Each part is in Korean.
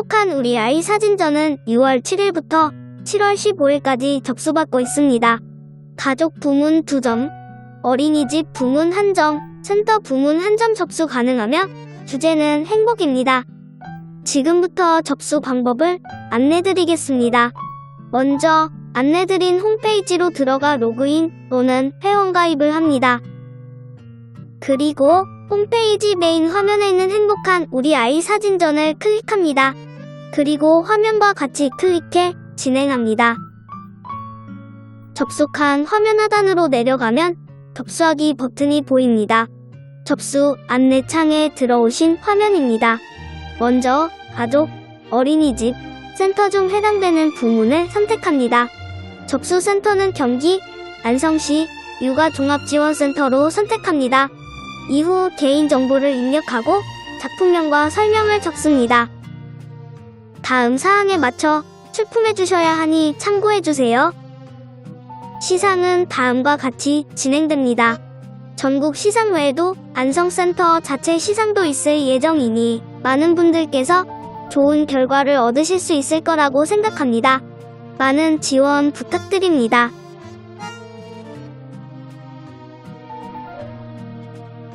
행복한 우리 아이 사진전은 6월 7일부터 7월 15일까지 접수받고 있습니다. 가족 부문 2점, 어린이집 부문 1점, 센터 부문 1점 접수 가능하며 주제는 행복입니다. 지금부터 접수 방법을 안내드리겠습니다. 먼저 안내드린 홈페이지로 들어가 로그인 또는 회원가입을 합니다. 그리고 홈페이지 메인 화면에 있는 행복한 우리 아이 사진전을 클릭합니다. 그리고 화면과 같이 클릭해 진행합니다. 접속한 화면 하단으로 내려가면 접수하기 버튼이 보입니다. 접수 안내창에 들어오신 화면입니다. 먼저 가족, 어린이집, 센터 중 해당되는 부문을 선택합니다. 접수 센터는 경기, 안성시, 육아종합지원센터로 선택합니다. 이후 개인정보를 입력하고 작품명과 설명을 적습니다. 다음 사항에 맞춰 출품해 주셔야 하니 참고해 주세요. 시상은 다음과 같이 진행됩니다. 전국 시상 외에도 안성센터 자체 시상도 있을 예정이니 많은 분들께서 좋은 결과를 얻으실 수 있을 거라고 생각합니다. 많은 지원 부탁드립니다.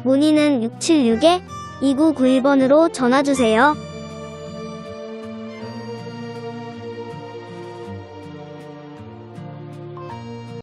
문의는 676-2991번으로 전화주세요.